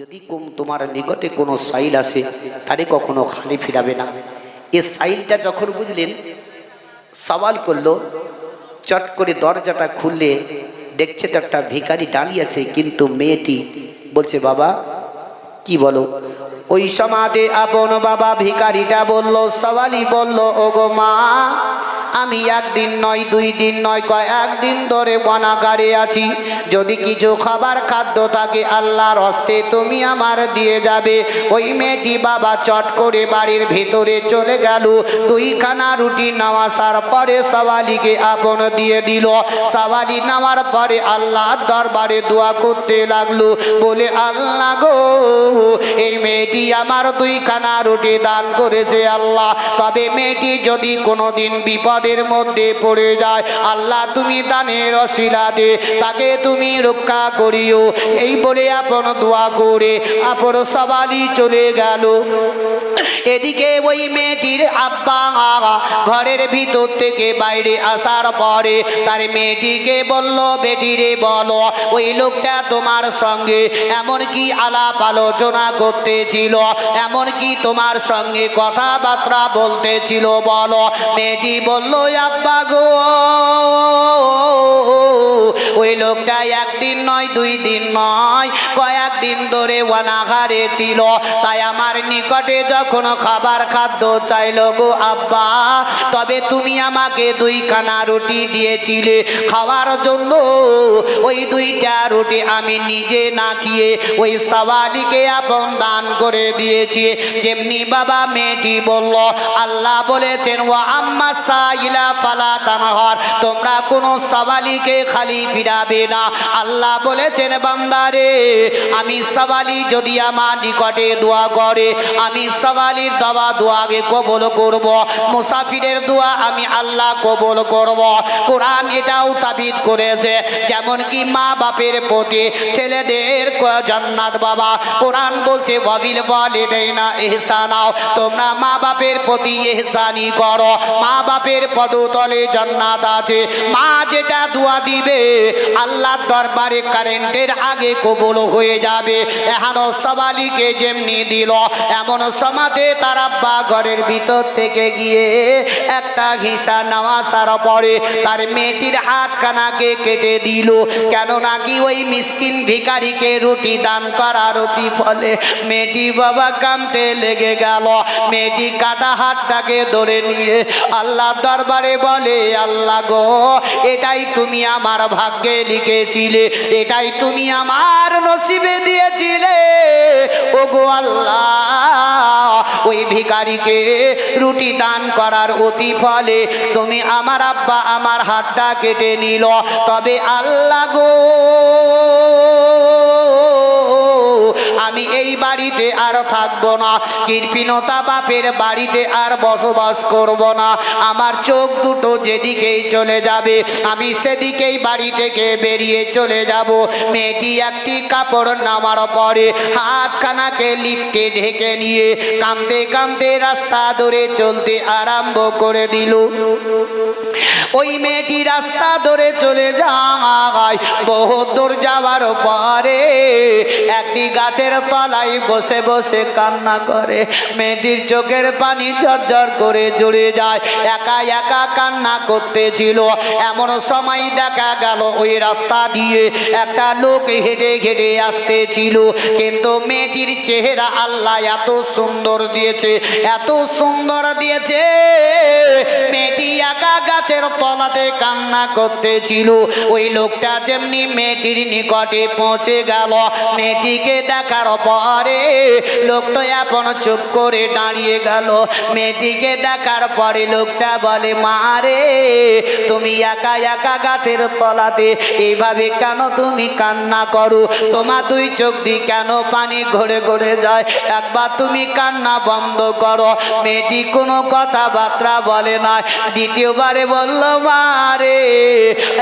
যদি কোন তোমার নিকটে কোনো সাইল আসে তারে কখনো খালি ফিরাবে না। এ সাইলটা যখন বুঝলেন, সওয়াল করল, চট করে দরজাটা খুললে দেখছে তো একটা ভিখারি দাঁড়িয়ে আছে, কিন্তু মেয়েটি বলছে, বাবা, কি বলো? ওই সমাধে আপন বাবা ভিখারিটা বলল সওয়ালি বলল, ওগো মা আমি একদিন নয়, দুই দিন নয় কয়েকদিন ধরে বনাগারে আছি। যদি কিছু খাবার খাদ্য থাকে আল্লাহর হস্তে তুমি আমার দিয়ে যাবে। ওই মেয়েটি বাবা চট করে বাড়ির ভেতরে চলে গেল। দুইখানা রুটি নামাসার পরে সওয়ালিকে আপন দিয়ে দিল। সওয়ালি নামার পরে আল্লাহর দরবারে দোয়া করতে লাগল। বলে, আল্লাহ গো, এই মেয়েটি আমার দুইখানা রুটি দান করেছে আল্লাহ। তবে মেয়েটি যদি কোনোদিন বিপদের মধ্যে পড়ে যায়। আল্লাহ তুমি দানের অশিলা দে, তাকে তুমি রক্ষা করিও। এই বলে আপন দোয়া করে আপন সবালি চলে গেল। এদিকে ওই মেয়েটির আব্বা ঘরের ভিতর থেকে বাইরে আসার পরে তার মেয়েটিকে বলল বেটিরে বলো, ওই লোকটা তোমার সঙ্গে এমন কি আলাপ আলোচনা করতেছিল? এমন কি তোমার সঙ্গে কথাবার্তা বলতেছিল? বলো। মেয়েটি বলল আব্বা গো ওই লোকটা একদিন নয়, দুই দিন নয়, কয়েকদিন ধরে অনাহারে ছিল। তাই আমার নিকটে যখন খাবার খাদ্য চাইল গো আব্বা, তবে তুমি আমাকে দুইখানা রুটি দিয়েছিলে। খাওয়ার জন্য ওই দুইটা রুটি আমি নিজে না খেয়ে ওই সওয়ালিকে আপন দান করে দিয়েছি। যেমনি বাবা মেয়েটি বলল, আল্লাহ বলেছেন ও আম্মা সাইলা ফালা তানহর, তোমরা কোনো সওয়ালিকে খালি ফিরাবে না। আল্লাহ বলেছেন বান্দারে আমি সওয়ালি যদি আমার নিকটে দোয়া করে, আমি সওয়ালির দবা দোয়াকে কবল করব, মুসাফিরের দোয়া আমি আল্লাহ কবল করব। কোরআন এটাও সাবিত করেছে যেমন কি মা বাপের প্রতি ছেলেদের জান্নাত বাবা, কোরআন বলছে, ওয়াবিল বলে দেয় না এহসানাও তোমরা মা বাপের প্রতি এহসানি করো মা বাপের পদতলে জান্নাত আছে, মা যেটা দোয়া দিবে, আল্লাহর দরবারে কারেন্টের আগে কবল হয়ে যাবে। এহানো সবালিকে যেমনি দিল, এমন সমাতে তার আব্বা ঘরের ভিতর থেকে গিয়ে একটা ঘিসা নামাসার পরে তার মেয়েটির হাত কানাকে কেটে দিল। কেন নাকি ওই মিসকিন ভিকারিকে রুটি দান করার অতি ফলে মেয়েটি বাবা কানতে লেগে গেল। মেয়েটি কাটা হাতটাকে ধরে নিয়ে আল্লাহ দরবারে বলে, আল্লাহ গো, এটাই তুমি আমার ভাগ্যে লিখেছিলে। এটাই তুমি আমার নসিবে দিয়েছিলে। ও গো আল্লাহ, ওই ভিকারিকে রুটি দান করার অতি ফলে তুমি আমার আব্বা আমার হাতটা কেটে নিল। তবে আল্লাহ গো আমি এই বাড়িতে আর থাকব না। কৃপিনতা বাপের বাড়িতে আর বসবাস করব না। আমার চোখ দুটো যেদিকেই চলে যাবে, আমি সেদিকেই বাড়ি থেকে বেরিয়ে চলে যাব। মেয়েটি একটি কাপড় নামার পরে হাতখানাকে লিফটে ঢেকে নিয়ে কামতে কামতে রাস্তা ধরে চলতে আরম্ভ করে দিল। ওই মেয়েটি রাস্তা ধরে চলে যায়। বহু দূর যাওয়ার পরে একটি গাছের তলায় বসে বসে কান্না করে। মেয়েটির চোখের পানি ঝরঝর করে জুড়ে যায়। একা একা কান্না করতেছিল। এমন সময় দেখা গেল ওই রাস্তা দিয়ে একটা লোক হেঁটে হেঁটে আসতেছিল। কিন্তু মেয়েটির চেহারা আল্লাহ এত সুন্দর দিয়েছে, এত সুন্দর দিয়েছে। মেয়েটি একা গাছের তলাতে কান্না করতেছিল। ওই লোকটা যেমনি মেয়েটির নিকটে পৌঁছে গেল, মেয়েটিকে দেখার পরে লোকটা এখন চুপ করে দাঁড়িয়ে গেল। মেয়েটিকে দেখার পরে লোকটা বলে মারে তুমি একা একা গাছের তলাতে এইভাবে কেন তুমি কান্না করো? তোমার দুই চোখ দিয়ে কেন পানি ঘরে ঘরে যায়? একবার তুমি কান্না বন্ধ করো। মেয়েটি কোনো কথাবার্তা বলে না। দ্বিতীয়বারে বলল মারে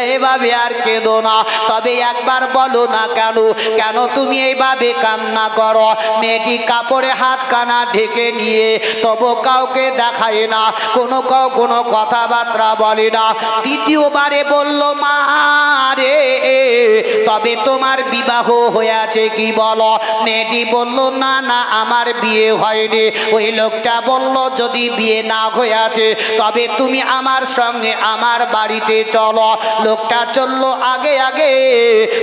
এইভাবে আর কেঁদো না। তবে একবার বলো না কেন? কেন তুমি এইভাবে কান্না করো? মেয়েটি কাপড়ে হাত কানা ঢেকে নিয়ে তবু কাউকে দেখায় না। কোনো কাউ কোনো কথাবার্তা বলে না। দ্বিতীয়বারে বলল, মা রে তবে তোমার বিবাহ হয়েছে কি বলো? মেয়েটি বলল, না না, আমার বিয়ে হয়নি। ওই লোকটা বলল, যদি বিয়ে না হয়েছে, তবে তুমি আমার সঙ্গে আমার বাড়িতে চলো। লোকটা চলল আগে আগে।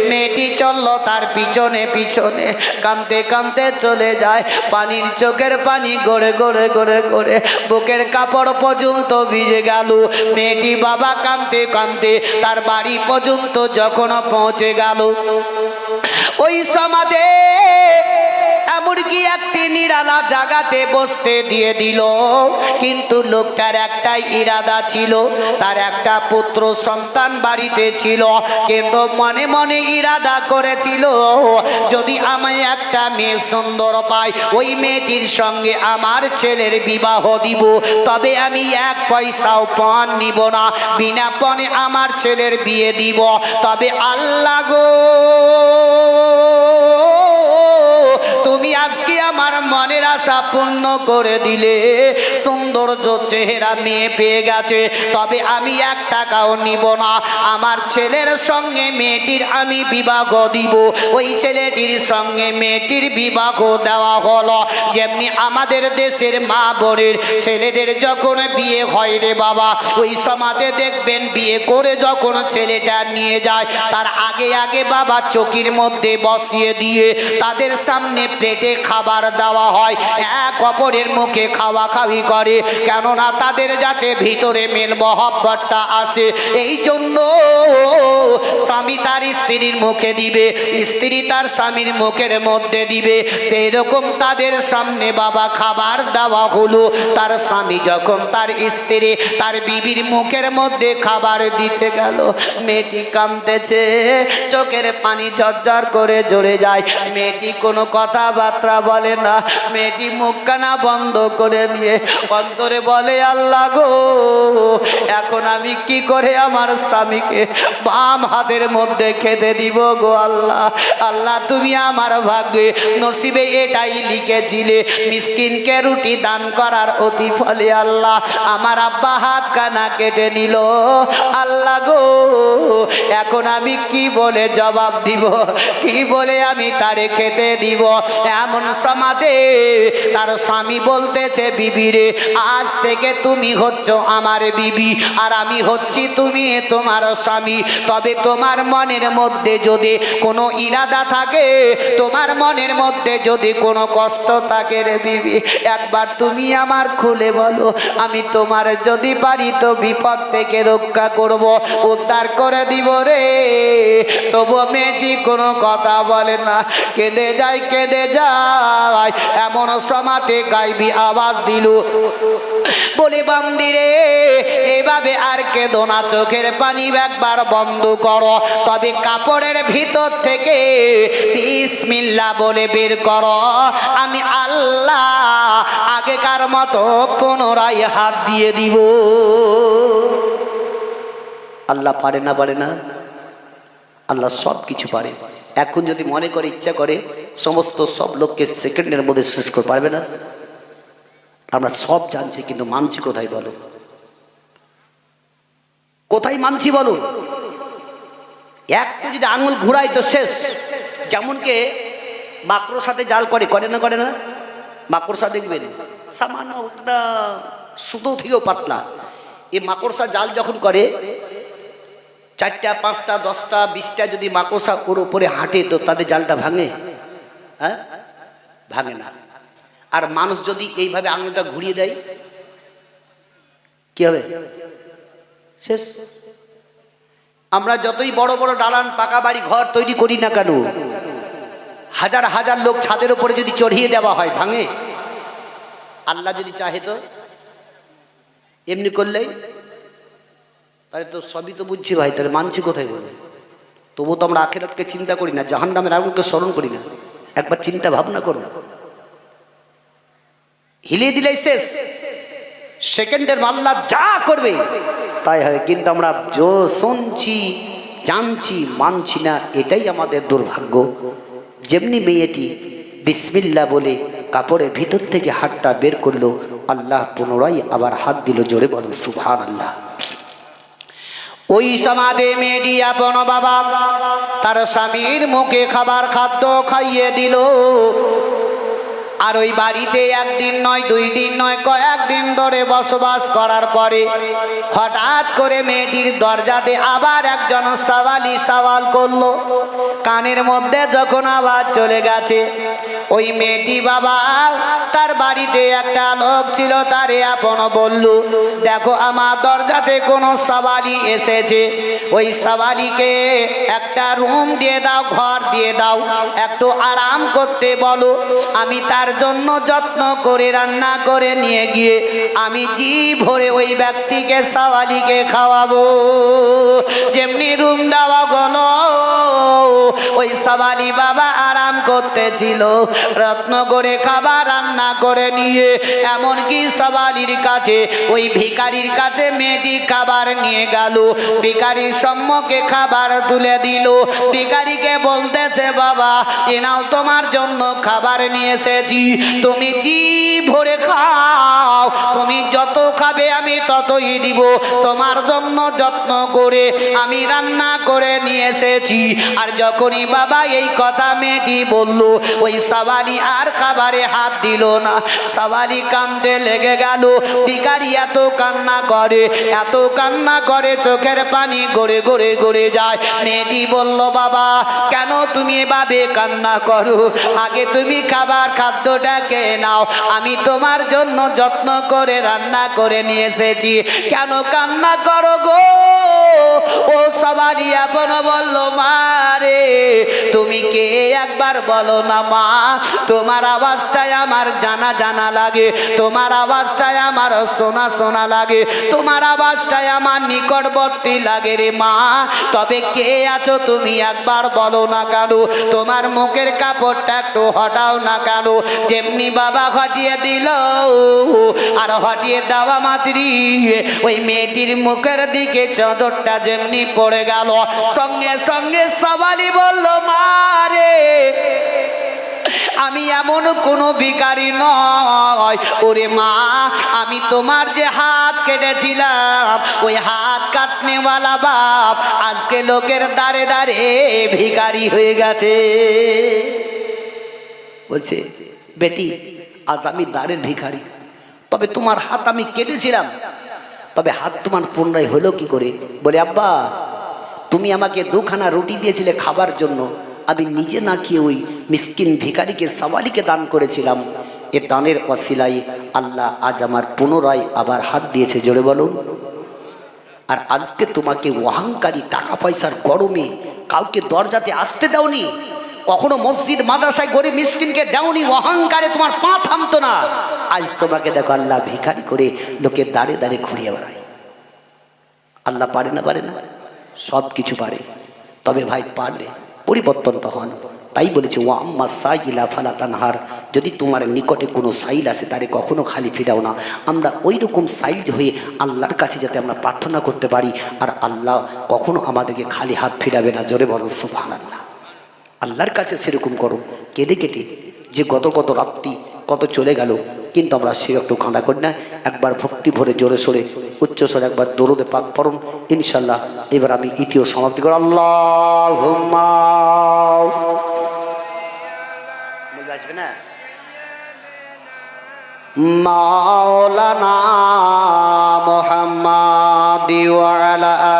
মেয়েটি চলল তার পিছনে পিছনে। কানতে কানতে চলে যায়। পানির চোখের পানি গড়ে গড়ে গড়ে গড়ে। বুকের কাপড় পর্যন্ত ভিজে গেল। মেয়েটি বাবা কানতে কানতে তার বাড়ি পর্যন্ত যখন পৌঁছে গেল। ওই সমাধে এমনকি একটি নিরালা জায়গাতে বসতে দিয়ে দিল। কিন্তু লোকটার একটাই ইরাদা ছিল, তার একটা পুত্র সন্তান বাড়িতে ছিল, কিন্তু মনে মনে ইরাদা করেছিল, যদি আমি একটা মেয়ে সুন্দর পাই ওই মেয়েটির সঙ্গে আমার ছেলের বিবাহ দিব, তবে আমি এক পয়সাও পণ নিব না, বিনা পণে আমার ছেলের বিয়ে দিব, তবে আল্লাহ গো মনের আশা পূর্ণ করে দিলে সৌন্দর্য চেহারা মেয়ে পেয়ে গেছে। তবে আমি এক টাকাও নিব না। আমার ছেলের সঙ্গে মেয়েটির আমি বিবাহ দিব। ওই ছেলেটির সঙ্গে মেয়েটির বিবাহ দেওয়া হলো। যেমনি আমাদের দেশের মা বোনের ছেলেদের যখন বিয়ে হয় রে বাবা, ওই সমাজে দেখবেন বিয়ে করে যখন ছেলেটা নিয়ে যায়, তার আগে আগে বাবা চকির মধ্যে বসিয়ে দিয়ে তাদের সামনে প্লেটে খাবার দেওয়া হয়। এক অপরের মুখে খাওয়া খাওয়ি করে। কেননা তাদের যাতে ভিতরে মেল মহব্বতটা আসে, এই জন্য স্বামী তার স্ত্রীর মুখে দিবে, স্ত্রী তার স্বামীর মুখের মধ্যে দিবে। এরকম তাদের সামনে বাবা খাবার দেওয়া হলো, তার স্বামী যখন তার স্ত্রী তার বিবির মুখের মধ্যে খাবার দিতে গেল, মেয়েটি কাঁদতেছে, চোখের পানি ঝরঝর করে জড়ে যায়। মেয়েটি কোনো কথাবার্তা বলে না মেয়েটি মুখখানা বন্ধ করে নিয়ে অন্তরে বলে, আল্লাহ গো, এখন আমি কি করে আমার স্বামীকে বাম হাতের মধ্যে খেতে দিব গো আল্লাহ? আল্লাহ, তুমি আমার ভাগ্যে নসিবে এটাই লিখেছিলে, মিসকিনকে রুটি দান করার অতি ফলে আল্লাহ আমার আব্বা হাত কানা কেটে নিল। আল্লাহ গো, এখন আমি কি বলে জবাব দিব? কি বলে আমি তারে খেতে দিব? এমন সমাধে তার স্বামী বলতেছে বিবিরে আজ থেকে তুমি হচ্ছ আমার বিবি, আর আমি হচ্ছি তুমি তোমার স্বামী। তবে তোমার মনের মধ্যে যদি কোনো ইরাদা থাকে, তোমার মনের মধ্যে যদি কোনো কষ্ট থাকে রে বিবি, একবার তুমি আমার খুলে বলো, আমি তোমার যদি পারি তো বিপদ থেকে রক্ষা করব, উদ্ধার করে দিব রে। তবু মেয়েটি কোনো কথা বলে না, কেঁদে যায় কেঁদে যায় এমন সমাতে গাইবি আওয়াজ দিল। বলে বান্দিরে এভাবে আর কেঁদো না, চোখের পানি একবার বন্ধ করো। তবে কাপড়ের ভিতর থেকে বিসমিল্লা বলে বের করো। আমি আল্লাহ আগেকার মতো পুনরায় হাত দিয়ে দিব। আল্লাহ পারে না পারে না? আল্লাহ সব কিছু পারে। এখন যদি মনে করে ইচ্ছা করে সমস্ত সব লোককে সেকেন্ডের মধ্যে শেষ করে পারবে না। আমরা সব জানছি, কিন্তু মানছি কোথায় বলো? কোথায় মানছি বলো? একটু যদি আঙুল ঘুরাই তো শেষ। যেমনকে মাকড়োর সাথে জাল করে করে না করে না? মাকড়সা দেখবেন, সামান্য একটা সুতো থেকেও পাতলা। এই মাকড়সা জাল যখন করে, চারটা, পাঁচটা, দশটা, বিশটা যদি মাকড়সা ওর উপরে হাঁটে, তো তাদের জালটা ভাঙে। হ্যাঁ? ভাঙে না। আর মানুষ যদি এইভাবে আঙুলটা ঘুরিয়ে দেয়, কি হবে? শেষ। আমরা যতই বড় বড় দালান, পাকা বাড়ি, ঘর তৈরি করি না কেন, হাজার হাজার লোক ছাদের উপরে যদি চড়িয়ে দেওয়া হয়, ভাঙে। আল্লাহ যদি চাহে তো, এমনি করলেই, তাহলে তো সবই তো বুঝছি ভাই, তাহলে মানছি কোথায় বলবে তবুও তো আমরা আখেরাতকে চিন্তা করি না জাহান নামের আগুনকে স্মরণ করি না। একবার চিন্তা ভাবনা করো। হিলিয়ে দিলেই শেষ। সেকেন্ডের মাল্লা যা করবে, তাই হয়। কিন্তু আমরা শুনছি, জানছি, মানছি না, এটাই আমাদের দুর্ভাগ্য। যেমনি মেয়েটি বিসমিল্লা বলে কাপড়ের ভিতর থেকে হাতটা বের করল, আল্লাহ পুনরায় আবার হাত দিল জোরে বলো সুভান আল্লাহ ওই সমাধে মেয়েটি আপন বাবা, তার স্বামীর মুখে খাবার খাদ্য খাইয়ে দিল। আর ওই বাড়িতে একদিন নয়, দুই দিন নয়, কয়েকদিন ধরে বসবাস করার পরে হঠাৎ করে মেয়েটির দরজাতে আবার একজন সওয়ালি সওয়াল করল। কানের মধ্যে যখন আবার চলে গেছে ওই মেয়েটি বাবা তার বাড়িতে একটা লোক ছিল, তারে আপন বলল, দেখো, আমার দরজাতে কোনো সওয়ালি এসেছে। ওই সওয়ালিকে একটা রুম দিয়ে দাও, ঘর দিয়ে দাও, একটু আরাম করতে বলো। আমি তার জন্য যত্ন করে রান্না করে নিয়ে গিয়ে আমি জি ভরে ওই ব্যক্তিকে সওয়ালিকে খাওয়াবো। যেমনি রুম দেওয়া গেল ওই সওয়ালি বাবা আরাম করতেছিল। রত্ন করে খাবার রান্না করে নিয়ে, এমনকি সওয়ালির কাছে, ওই ভিকারির কাছে মেয়েটি খাবার নিয়ে গেল। ভিকারির সম্মুখে খাবার তুলে দিল। ভিকারিকে বলতেছে, বাবা, এ নাও তোমার জন্য খাবার নিয়ে এসেছি। তুমি জি ভরে খাও? তুমি যত খাবে আমি ততই দিব। তোমার জন্য যত্ন করে আমি রান্না করে নিয়ে এসেছি। আর যখনই বাবা, এই কথা মেয়েটি বলল। ওই সবালি আর খাবারে হাত দিল না। সবালি কান্দে লেগে গেল। ভিকারি এত কান্না করে, এত কান্না করে চোখের পানি গড়ে গড়ে গড়ে যায়। মেয়েটি বলল, বাবা, কেন তুমি এভাবে কান্না করো? আগে তুমি খাবার খাদ্যটা খেয়ে নাও। আমি তোমার জন্য যত্ন করে রান্না করে নিয়ে এসেছি। কেন কান্না করো গো? ও সবারই আপন বলল মারে তুমি কে? একবার বলো না মা। তোমার আওয়াজটাই আমার জানা জানা লাগে। তোমার আওয়াজটাই আমার শোনা শোনা লাগে। তোমার আওয়াজটাই আমার নিকটবর্তী লাগে রে মা। তবে কে আছো তুমি একবার বলো না কেন? তোমার মুখের কাপড়টা একটু হটাও না কেন? যেমনি বাবা হটিয়ে দিল, আর হটিয়ে দেওয়া মাত্রই ওই মেয়েটির মুখের দিকে চাদরটা যেমনি পড়ে গেল। সঙ্গে সঙ্গে সবালি বলল মারে আমি এমন কোনো ভিখারি নয়। ওরে মা, আমি তোমার যে হাত কেটেছিলাম, ওই হাত কাটনেওয়ালা বাপ আজকে লোকের দাঁড়ে দাঁড়ে ভিখারি হয়ে গেছে। বলছে, বেটি, আজ আমি দাঁড়ের ভিখারি। তবে তোমার হাত আমি কেটেছিলাম। তবে হাত তোমার পুনরায় হলো কি করে? বলে, আব্বা তুমি আমাকে দুখানা রুটি দিয়েছিলে খাবার জন্য। আমি নিজে না খেয়ে ওই মিসকিন ভিকারিকে সওয়ালিকে দান করেছিলাম। এ দানের অশিলাই আল্লাহ আজ আমার পুনরায় আবার হাত দিয়েছে, জোরে বলুন। আর আজকে তোমাকে অহংকারী টাকা পয়সার গরমে কাউকে দরজাতে আসতে দাওনি, কখনো মসজিদ, মাদ্রাসায় গরিব মিসকিনকে দেওনি, অহংকারে তোমার পা থামতো না। আজ তোমাকে দেখো আল্লাহ ভিখারি করে লোকে দাঁড়ে দাঁড়ে ঘুরিয়ে বেড়ায়। আল্লাহ পারে না পারে না? সব কিছু পারে। তবে ভাই পারলে পরিবর্তনটা হন। তাই বলেছে ও আম্মা সাইলা ফালা যদি তোমার নিকটে কোনো সাইল আসে, তারে কখনো খালি ফিরাও না। আমরা ওই রকম সাইল হয়ে আল্লাহর কাছে যাতে আমরা প্রার্থনা করতে পারি, আর আল্লাহ কখনো আমাদেরকে খালি হাত ফিরাবে না। জোরে বলো সুফান আল্লাহ আল্লাহর কাছে সেরকম করো। কেঁদে কেটে যে গত কত রাত্রি কত চলে গেল কিন্তু আমরা সে একটু কাঁদা করি না। একবার ভক্তি ভরে জোরে সোরে উচ্চ স্বরে একবার দৌড়তে পাক পড়ুন। ইনশাল্লাহ এবার আমি ইতিও সমাপ্তি করো। আল্লাহ আসবে না? মাওলানা মোহাম্মদ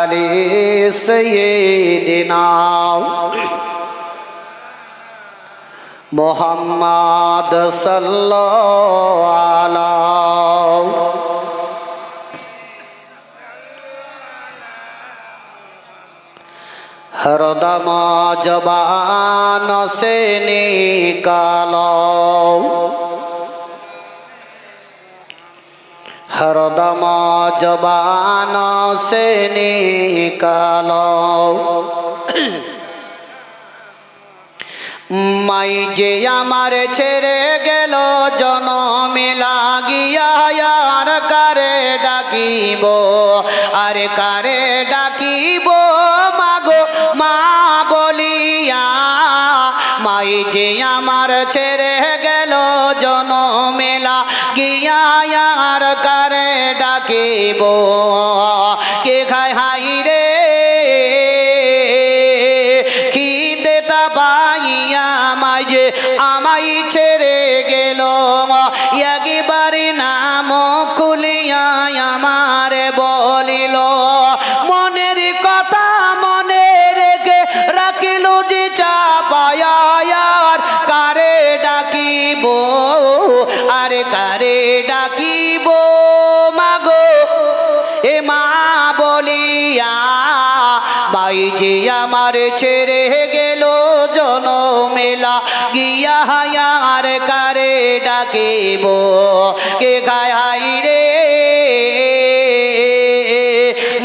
আলি সাইয়্যিদিনা। মোহাম্মদ হরদম জবান সে নিকালো হরদম জবান সে নিকালো মাই যে আমার ছেড়ে গেল, জনমে লাগিয়া আর কারে ডাকিব? আর কারে ডাকিব মাগো? মা বলিয়া, মাই যে আমার ছেড়ে গেল জনমেলা গিয়া আর কারে ডাকিব? মাই যে আমার ছেড়ে গেল জনমেলা। গিয়া হায়ার কারে ডাকিব, কে গায় হাই রে?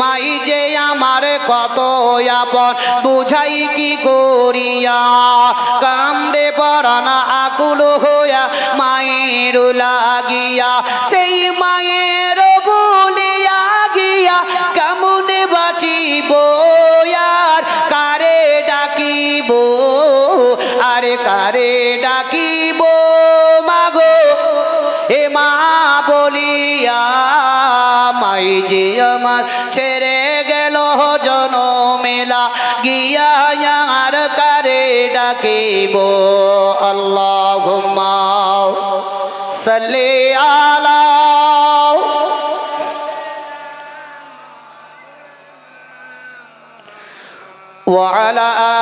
মাই যে আমার কত আপন, বুঝাই কি করিয়া? কান্দে পরানা আকুল হইয়া মায়ের লাগিয়া, সেই মায়ের কারে ডাকিব মাগো হে মা বলিয়া মাই যে আমার ছেড়ে গেল জনমেলা গিয়া আর কারে ডাকিব আল্লাহ সাল্লি আলা وعلى آله